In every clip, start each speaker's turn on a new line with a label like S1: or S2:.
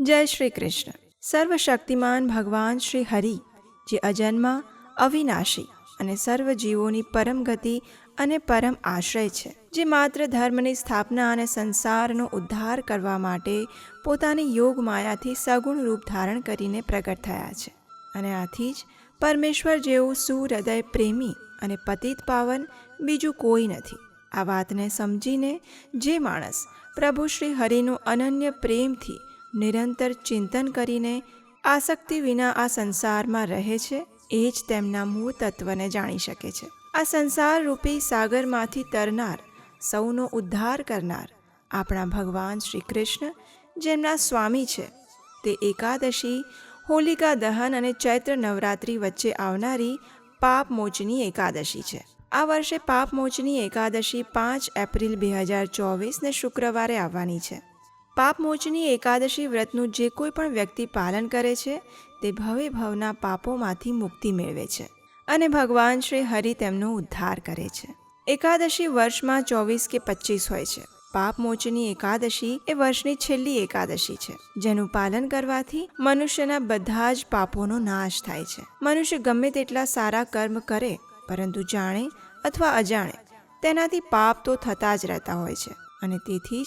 S1: જય શ્રી કૃષ્ણ. સર્વશક્તિમાન ભગવાન શ્રી હરિ, જે અજન્મા, અવિનાશી અને સર્વ જીવોની પરમ ગતિ અને પરમ આશ્રય છે, જે માત્ર ધર્મની સ્થાપના અને સંસારનો ઉદ્ધાર કરવા માટે પોતાની યોગ માયાથી સગુણ રૂપ ધારણ કરીને પ્રગટ થયા છે. અને આથી જ પરમેશ્વર જેવું સુહૃદય પ્રેમી અને પતિત પાવન બીજું કોઈ નથી. આ વાતને સમજીને જે માણસ પ્રભુ શ્રી હરિનું અનન્ય પ્રેમથી નિરંતર ચિંતન કરીને આસક્તિ વિના આ સંસારમાં રહે છે, એ જ તેમના મૂળ તત્વને જાણી શકે છે. આ સંસાર રૂપી સાગરમાંથી તરનાર, સૌનો ઉદ્ધાર કરનાર આપણા ભગવાન શ્રી કૃષ્ણ, જેમના સ્વામી છે. તે એકાદશી, હોલિકા દહન અને ચૈત્ર નવરાત્રિ વચ્ચે આવનારી પાપ મોચની એકાદશી છે. આ વર્ષે પાપ મોચની એકાદશી પાંચ એપ્રિલ બે હજાર ચોવીસને શુક્રવારે આવવાની છે. પાપ મોચની એકાદશી વ્રતનું જે કોઈ પણ વ્યક્તિ પાલન કરે છે, તે ભવે ભવના પાપોમાંથી મુક્તિ મેળવે છે અને ભગવાન શ્રી હરિ તેમનો ઉદ્ધાર કરે છે. એકાદશી વર્ષમાં ચોવીસ કે પચીસ હોય છે. પાપમોચની એકાદશી એ વર્ષની છેલ્લી એકાદશી છે, જેનું પાલન કરવાથી મનુષ્યના બધા જ પાપોનો નાશ થાય છે. મનુષ્ય ગમે તેટલા સારા કર્મ કરે, પરંતુ જાણે અથવા અજાણે તેનાથી પાપ તો થતા જ રહેતા હોય છે અને તેથી જ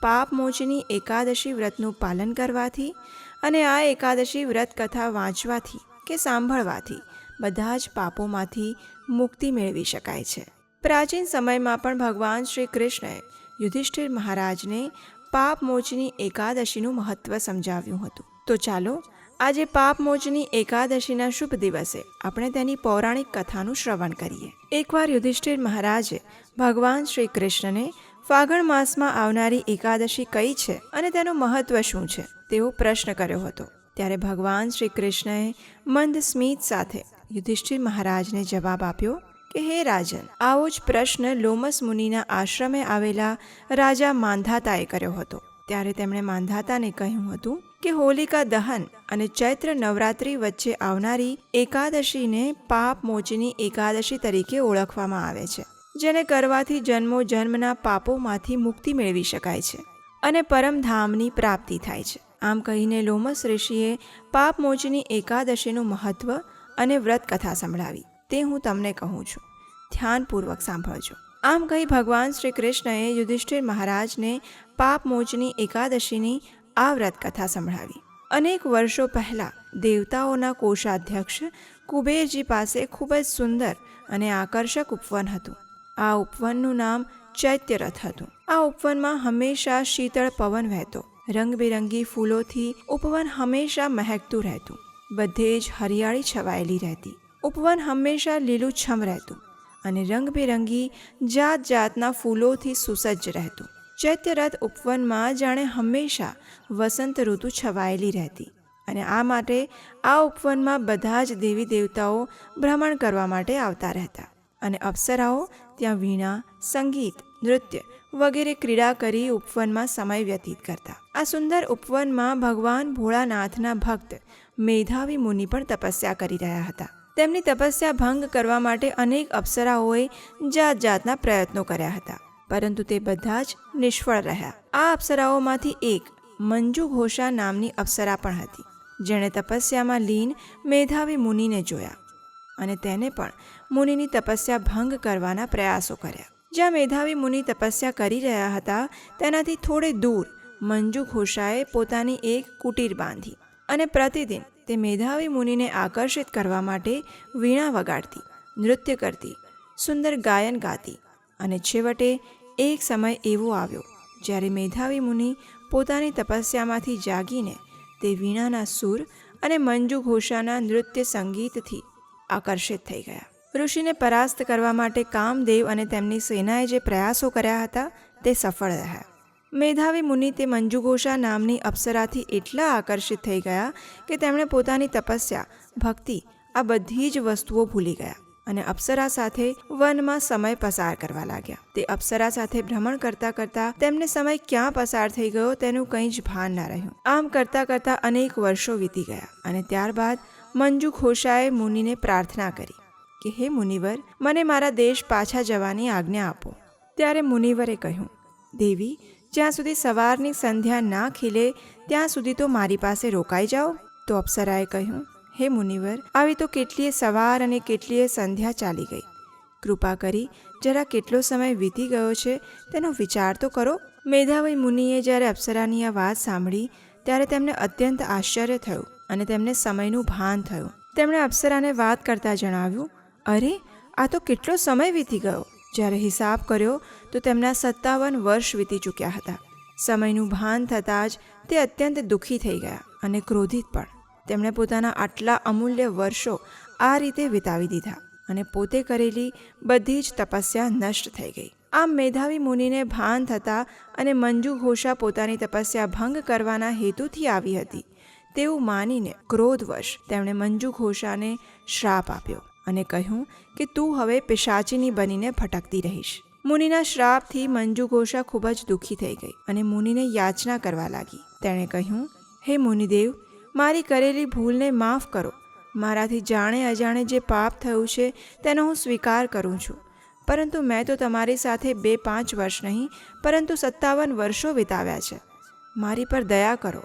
S1: પાપ મોચની એકાદશી વ્રતનું પાલન કરવાથી અને આ એકાદશી વ્રત કથા વાંચવાથી કે સાંભળવાથી બધા જ પાપોમાંથી મુક્તિ મેળવી શકાય છે. પ્રાચીન સમયમાં પણ ભગવાન શ્રી કૃષ્ણએ યુધિષ્ઠિર મહારાજને પાપ મોચની એકાદશીનું મહત્ત્વ સમજાવ્યું હતું. તો ચાલો, આજે પાપ મોચની એકાદશીના શુભ દિવસે આપણે તેની પૌરાણિક કથાનું શ્રવણ કરીએ. એકવાર યુધિષ્ઠિર મહારાજે ભગવાન શ્રી કૃષ્ણને ફાગણ માસમાં આવનારી એકાદશી કઈ છે અને તેનું મહત્વ શું છે તેવો પ્રશ્ન કર્યો હતો. ત્યારે ભગવાન શ્રી કૃષ્ણએ મંદ સ્મિત સાથે યુધિષ્ઠિર મહારાજને જવાબ આપ્યો કે, હે રાજન, આવો જ પ્રશ્ન લોમસ મુનિના આશ્રમે આવેલા રાજા માંધાતાએ કર્યો હતો. ત્યારે તેમણે માંધાતાને કહ્યું હતું કે, હોલિકા દહન અને ચૈત્ર નવરાત્રિ વચ્ચે આવનારી એકાદશીને પાપ મોચની એકાદશી તરીકે ઓળખવામાં આવે છે. જેને કરવાથી જન્મો જન્મના પાપોમાંથી મુક્તિ મેળવી શકાય છે અને પરમધામની પ્રાપ્તિ થાય છે. આમ કહીને લોમસ ઋષિએ પાપ મોચની એકાદશીનું મહત્વ અને વ્રત કથા સંભળાવી. તે હું તમને કહું છું. ધ્યાનપૂર્વક સાંભળજો. આમ કહી ભગવાન શ્રી કૃષ્ણએ યુધિષ્ઠિર મહારાજને પાપ મોચની એકાદશીની આ વ્રત કથા સંભળાવી. અનેક વર્ષો પહેલાં દેવતાઓના કોષાધ્યક્ષ કુબેરજી પાસે ખૂબ જ સુંદર અને આકર્ષક ઉપવન હતું. આ ઉપવનનું નામ ચૈત્યરથ હતું. આ ઉપવનમાં હંમેશા શીતળ પવન વહેતો. રંગબેરંગી ફૂલોથી ઉપવન હંમેશા મહેકતું રહેતું. બધે જ હરિયાળી છવાયેલી રહેતી. ઉપવન હંમેશા લીલુંછમ રહેતું અને રંગબેરંગી જાત જાતના ફૂલોથી સુસજ્જ રહેતું. ચૈત્યરથ ઉપવનમાં જાણે હંમેશા વસંત ઋતુ છવાયેલી રહેતી અને આ માટે આ ઉપવનમાં બધા જ દેવી દેવતાઓ ભ્રમણ કરવા માટે આવતા રહેતા અને અપ્સરાઓ ત્યાં વીણા, સંગીત, નૃત્ય વગેરે ક્રીડા કરી ઉપવનમાં સમય વ્યતીત કરતા. આ સુંદર ઉપવનમાં ભગવાન ભોળાનાથના ભક્ત, મેધાવી મુનિ પણ તપસ્યા કરી રહ્યા હતા. તેમની તપસ્યા ભંગ કરવા માટે અનેક અપ્સરાઓએ જાત જાતના પ્રયત્નો કર્યા હતા, પરંતુ તે બધા જ નિષ્ફળ રહ્યા. આ અપ્સરાઓમાંથી એક, મંજુ ઘોષા નામની અપ્સરા પણ હતી, જેણે તપસ્યામાં લીન મેધાવી મુનિને જોયા. અને તેને પણ મુનિની તપસ્યા ભંગ કરવાના પ્રયાસો કર્યા. જ્યાં મેધાવી મુનિ તપસ્યા કરી રહ્યા હતા, તેનાથી થોડે દૂર મંજુ ઘોષાએ પોતાની એક કુટીર બાંધી અને પ્રતિદિન તે મેધાવી મુનિને આકર્ષિત કરવા માટે વીણા વગાડતી, નૃત્ય કરતી, સુંદર ગાયન ગાતી અને છેવટે એક સમય એવો આવ્યો જ્યારે મેધાવી મુનિ પોતાની તપસ્યામાંથી જાગીને તે વીણાના સૂર અને મંજુ ઘોષાના નૃત્ય સંગીતથી આકર્ષિત થઈ ગયા. ઋષિને પરાસ્ત કરવા માટે કામદેવ અને તેમની સેનાએ જે પ્રયાસો કર્યા હતા, તે સફળ રહ્યા. મેધાવી મુનિ તે મંજુઘોષા નામની અપ્સરાથી એટલા આકર્ષિત થઈ ગયા કે તેમણે પોતાની તપસ્યા, ભક્તિ, આ બધી જ વસ્તુઓ ભૂલી ગયા અને અપ્સરા સાથે વનમાં સમય પસાર કરવા લાગ્યા. તે અપ્સરા સાથે ભ્રમણ કરતા કરતા તેમને સમય ક્યાં પસાર થઈ ગયો તેનું કંઈ જ ભાન ના રહ્યું. આમ કરતા કરતા અનેક વર્ષો વીતી ગયા અને ત્યારબાદ મંજુ ખોશાએ મુનિને પ્રાર્થના કરી કે, હે મુનિવર, મને મારા દેશ પાછા જવાની આજ્ઞા આપો. ત્યારે મુનિવરે કહ્યું, દેવી, જ્યાં સુધી સવારની સંધ્યા ના ખીલે, ત્યાં સુધી તો મારી પાસે રોકાઈ જાઓ. તો અપ્સરાએ કહ્યું, હે મુનિવર, આવી તો કેટલીય સવાર અને કેટલીય સંધ્યા ચાલી ગઈ. કૃપા કરી, જરા કેટલો સમય વીતી ગયો છે, તેનો વિચાર તો કરો. મેધાવી મુનિએ જ્યારે અપ્સરાની આ વાત સાંભળી, ત્યારે તેમને અત્યંત આશ્ચર્ય થયું. અને તેમને સમયનું ભાન થયું. તેમણે અપ્સરાને વાત કરતાં જણાવ્યું, અરે, આ તો કેટલો સમય વીતી ગયો. જ્યારે હિસાબ કર્યો, તો તેમના સત્તાવન વર્ષ વીતી ચૂક્યા હતા. સમયનું ભાન થતાં જ તે અત્યંત દુઃખી થઈ ગયા અને ક્રોધિત પણ. તેમણે પોતાના આટલા અમૂલ્ય વર્ષો આ રીતે વિતાવી દીધા અને પોતે કરેલી બધી જ તપસ્યા નષ્ટ થઈ ગઈ. આમ મેધાવી મુનિને ભાન થતાં અને મંજુ ઘોષા પોતાની તપસ્યા ભંગ કરવાના હેતુથી આવી હતી. તેવું માનીને ક્રોધવશ તેમણે મંજુ ઘોષાને શ્રાપ આપ્યો અને કહ્યું કે તું હવે પિશાચીની બનીને ભટકતી રહીશ. મુનિના શ્રાપથી મંજુ ઘોષા ખૂબ જ દુઃખી થઈ ગઈ અને મુનિને યાચના કરવા લાગી. તેણે કહ્યું, હે મુનિદેવ, મારી કરેલી ભૂલને માફ કરો. મારાથી જાણે અજાણે જે પાપ થયું છે તેનો હું સ્વીકાર કરું છું. પરંતુ મેં તો તમારી સાથે બે પાંચ વર્ષ નહીં, પરંતુ સત્તાવન વર્ષો વિતાવ્યા છે. મારી પર દયા કરો.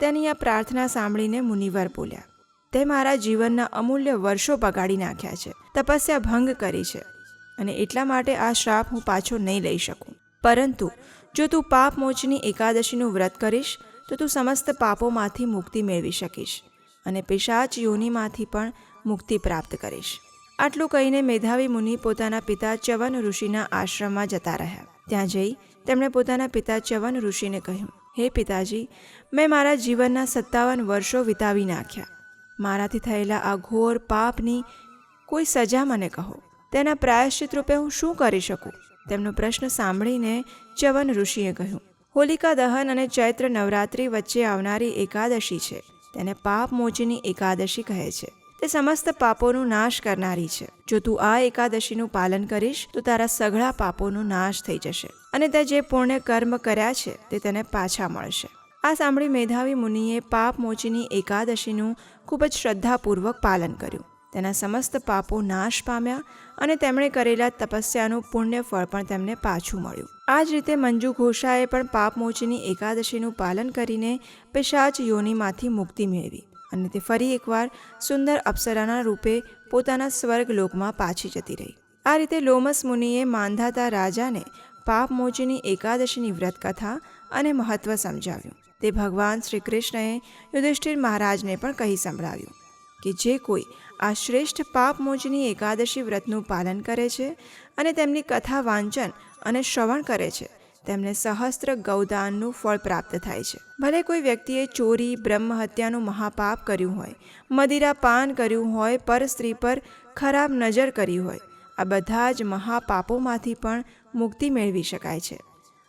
S1: તેની આ પ્રાર્થના સાંભળીને મુનિવર બોલ્યા, તે મારા જીવનના અમૂલ્ય વર્ષો બગાડી નાખ્યા છે. તપસ્યા ભંગ કરી છે. અને એટલા માટે આ શ્રાપ હું પાછો નહીં લઈ શકું. પરંતુ જો તું પાપ મોચની એકાદશીનું વ્રત કરીશ, તો તું સમસ્ત પાપોમાંથી મુક્તિ મેળવી શકીશ અને પિશાચ યોનિમાંથી પણ મુક્તિ પ્રાપ્ત કરીશ. આટલું કહીને મેધાવી મુનિ પોતાના પિતા ચ્યવન ઋષિના આશ્રમમાં જતા રહ્યા. ત્યાં જઈ તેમણે પોતાના પિતા ચ્યવન ઋષિને કહ્યું હે પિતાજી, મેં મારા જીવનના સત્તાવન વર્ષો વિતાવી નાખ્યા. મારાથી થયેલા આ ઘોર પાપની કોઈ સજા મને કહો. તેના પ્રાયશ્ચિત રૂપે હું શું કરી શકું? તેમનો પ્રશ્ન સાંભળીને ચવન ઋષિએ કહ્યું, હોલિકા દહન અને ચૈત્ર નવરાત્રિ વચ્ચે આવનારી એકાદશી છે. તેને પાપ મોચીની એકાદશી કહે છે. તે સમસ્ત પાપોનો નાશ કરનારી છે. જો તું આ એકાદશીનું પાલન કરીશ, તો તારા સઘળા પાપોનો નાશ થઈ જશે. અને તે જે પુણ્ય કર્મ કર્યા છે, તે તેને પાછા મળશે. આ સાંભળી મેધાવી મુનિએ પાપ મોચીની એકાદશીનું ખૂબ જ શ્રદ્ધાપૂર્વક પાલન કર્યું. તેના સમસ્ત પાપો નાશ પામ્યા અને તેમણે કરેલા તપસ્યાનું પુણ્ય ફળ પણ તેમને પાછું મળ્યું. આ જ રીતે મંજુ ઘોષાએ પણ પાપમોચીની એકાદશીનું પાલન કરીને પિશાચ યોનિમાંથી મુક્તિ મેળવી અને તે ફરી એકવાર સુંદર અપ્સરાના રૂપે પોતાના સ્વર્ગ લોકમાં પાછી જતી રહી. આ રીતે લોમસ મુનિએ માંધાતા રાજાને પાપમોચીની એકાદશીની વ્રતકથા અને મહત્ત્વ સમજાવ્યું. તે ભગવાન શ્રી કૃષ્ણએ યુધિષ્ઠિર મહારાજને પણ કહી સંભળાવ્યું કે જે કોઈ આ શ્રેષ્ઠ પાપમોચની એકાદશી વ્રતનું પાલન કરે છે અને તેમની કથા વાંચન અને શ્રવણ કરે છે, તેમને સહસ્ત્ર ગૌદાનનું ફળ પ્રાપ્ત થાય છે. ભલે કોઈ વ્યક્તિએ ચોરી બ્રહ્મ હત્યાનું મહાપાપ કર્યું હોય, મદિરા પાન કર્યું હોય, પર સ્ત્રી પર ખરાબ નજર કરી હોય આ બધા જ મહાપાપોમાંથી પણ મુક્તિ મેળવી શકાય છે.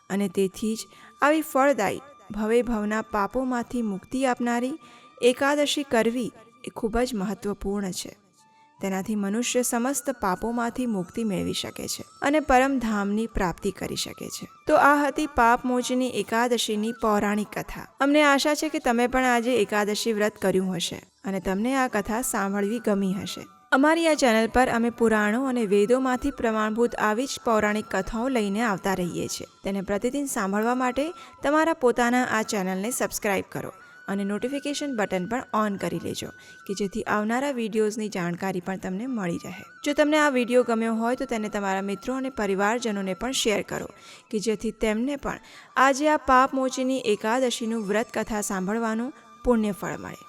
S1: અને તેથી જ આવી ફળદાયી ભવે ભવના પાપોમાંથી મુક્તિ આપનારી એકાદશી કરવી એ ખૂબ જ મહત્વપૂર્ણ છે. તેનાથી મનુષ્ય સમસ્ત પાપોમાંથી મુક્તિ મેળવી શકે છે અને પરમધામની પ્રાપ્તિ કરી શકે છે. તો આ હતી પાપમોચની એકાદશીની પૌરાણિક કથા. અમને આશા છે કે તમે પણ આજે એકાદશી વ્રત કર્યું હશે અને તમને આ કથા સાંભળવી ગમી હશે. અમારી આ ચેનલ પર અમે પુરાણો અને વેદોમાંથી પ્રમાણભૂત આવી જ પૌરાણિક કથાઓ લઈને આવતા રહીએ છીએ. તેને પ્રતિદિન સાંભળવા માટે તમારા પોતાના આ ચેનલને સબસ્ક્રાઇબ કરો અને નોટિફિકેશન બટન પણ ઓન કરી લેજો, કે જેથી આવનારા વિડીયોઝની જાણકારી પણ તમને મળી રહે. જો તમને આ વીડિયો ગમ્યો હોય તો તેને તમારા મિત્રો અને પરિવારજનોને પણ શેર કરો, કે જેથી તેમને પણ આજે આ પાપ મોચીની એકાદશીનું વ્રત કથા સાંભળવાનું પુણ્યફળ મળે.